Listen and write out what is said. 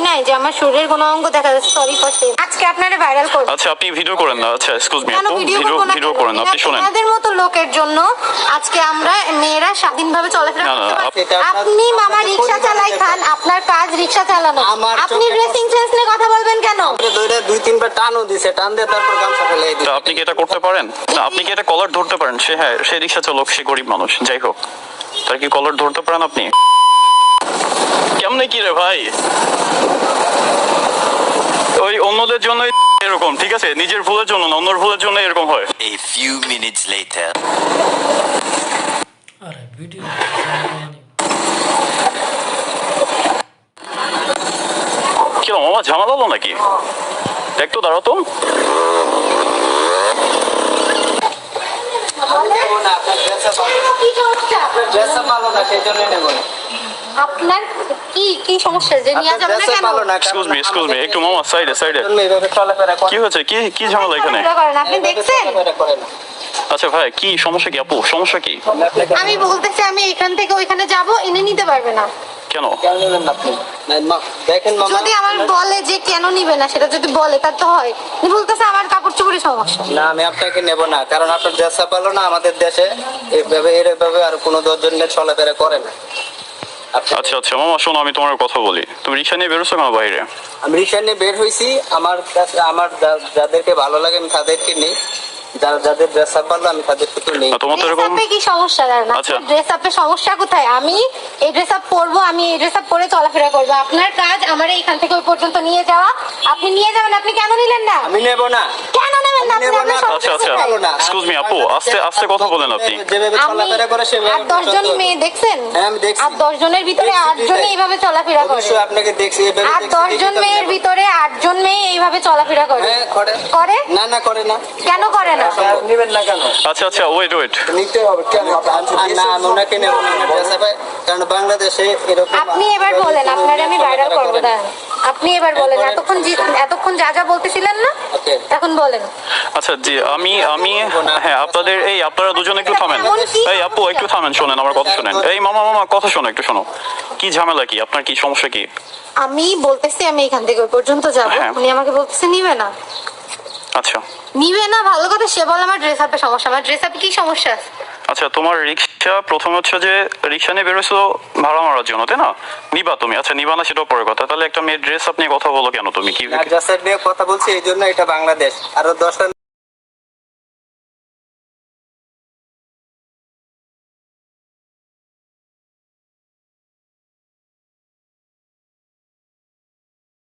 নাই যে আমার শরীরের কোনো অঙ্গ দেখা যাচ্ছে সরি ফর আজকে আপনারা ভাইরাল করব আচ্ছা আপনি ভিডিও করেন না। আচ্ছা এক্সকিউজ মি আপু ভিডিও ভিডিও? করেন না, আপনি শোনেন। আপনাদের মতো লোকের জন্য আজকে আমরা মেয়েরা স্বাধীনভাবে চলাফেরা করতে আপনার- আপনি মামা পরিবারের চালাই খান আপনার কাজ রিক্সা চালানো। আপনি ড্রেসিং সেন্স নিয়ে কথা বলবেন কেন? দুইটা দুই তিনবার টানও দিছে। টান দিয়ে তারপর গামছা ফেলে দিছে। আপনি কি এটা করতে পারেন? না আপনি কি এটা কলার ধরতে পারেন? সে হ্যাঁ সে রিক্সা চালক সে গরিব মানুষ। যাই হোক। তার কি কলার ধরতে পারেন আপনি? কেমনে কি রে ভাই? ওই অন্যদের জন্য এরকম ঠিক আছে? নিজের ভুলের জন্য না অন্যর ভুলের জন্য এরকম হয়। A few minutes later. আরে ভিডিও কিরম আমার ঝামেলা হলো নাকি? দেখ তো দাঁড়াও তো। ভালো না সেই জন্য নেব। না আপনার কি কি সমস্যা? যে নিয়ে যাবেন না কেন? এক্সকিউজ মি এক্সকিউজ মি একটু মামা সাইডে সাইডে জন্য এইভাবে চলাফেরা করে। কি হয়েছে? কি কি ঝামেলা এখানে? আপনি দেখছেন? চলাফেরা করে না। আচ্ছা ভাই কি সমস্যা কি আপু? সমস্যা কি? আমি বলতেছি আমি এখান থেকে ওইখানে যাব এনে নিতে পারবে না। কেন? কেন নেবেন না আপনি? না, মা- দেখেন মামা। যদি আমার বলে যে কেন নিবে না সেটা যদি বলে তার তো হয়। বলতেছে আমার কাপড় সমস্যা। না আমি আপনাকে নেব না কারণ আপনার ভালো না আমাদের দেশে এইভাবে এরভাবে আর কোনো দশজন চলাফেরা করে না। আচ্ছা আচ্ছা মামা শোনো আমি তোমার কথা বলি। তুমি রিক্সা নিয়ে বেরোছো কেন বাইরে? আমি রিক্সা নিয়ে বের হয়েছি আমার কাছে আমার যাদেরকে ভালো লাগে আমি তাদেরকে নিই। যারা যাদের ড্রেস আপ ভালো আমি তাদেরকে তো নিই। তোমার তো এরকম কি সমস্যা দাঁড়ান আচ্ছা। ড্রেস আপে সমস্যা কোথায়? আমি এই ড্রেস আপ পরবো আমি এই ড্রেস আপ পরে চলাফেরা করব। আপনার কাজ আমার এইখান থেকে ওই পর্যন্ত নিয়ে যাওয়া। আপনি নিয়ে যাবেন আপনি কেন নিলেন না? আমি নেব না। এক্সকিউজ মি আপু আস্তে আস্তে কথা বলেন আপনি। যেভাবে আমি চলাফেরা করে সেভাবে আর দশজন চলতে মেয়ে দেখছেন? হ্যাঁ, আমি দেখছি। আর দশ জনের ভিতরে দেখছি, আটজনই এইভাবে চলাফেরা করে। অবশ্যই আপনাকে দেখছি আর দেখছি, দশ দেখি জন মেয়ের মেয়ে এইভাবে চলাফেরা করে। হ্যাঁ করে। করে? না না করে না। কেন করে না? নেবেন না কেন আচ্ছা আচ্ছা ওয়েট ওয়েট নিতে হবে কেন? না আমি ওনাকে নেব না। কারণ বাংলাদেশে এরকম আপনি এবার বলেন আপনার আমি ভাইরাল করব দাঁড়ান। আপনি এবার বলেন এতক্ষণ এতক্ষণ যা যা বলতেছিলেন না এখন বলেন। আচ্ছা জি আমি আমি হ্যাঁ আপনাদের এই আপনারা দুজন একটু থামেন। কি? এই আপু একটু থামেন শোনেন আমার কথা শোনেন। এই মামা মামা কথা শোনো একটু শোনো। কি ঝামেলা কি? আপনার কি সমস্যা কি? আমি বলতেছি আমি এখান থেকে ওই পর্যন্ত যাব। হ্যাঁ। উনি আমাকে বলতেছে নিবে না। আচ্ছা। নিবে না ভালো কথা সে বলে আমার ড্রেস আপে সমস্যা। আমার ড্রেস আপে কি সমস্যা? আছে? আচ্ছা তোমার রিক্সা প্রথমে হচ্ছে যে রিক্সা নিয়ে বেরোছো ভাড়া মারার জন্য, তাই না? নিবা তুমি। আচ্ছা নিবা না, সেটাও পরে কথা। তাহলে একটা মেয়ের ড্রেস আপনি কথা বলো কেন তুমি? কি কথা বলছি, এই জন্য এটা বাংলাদেশ। আরও দশটা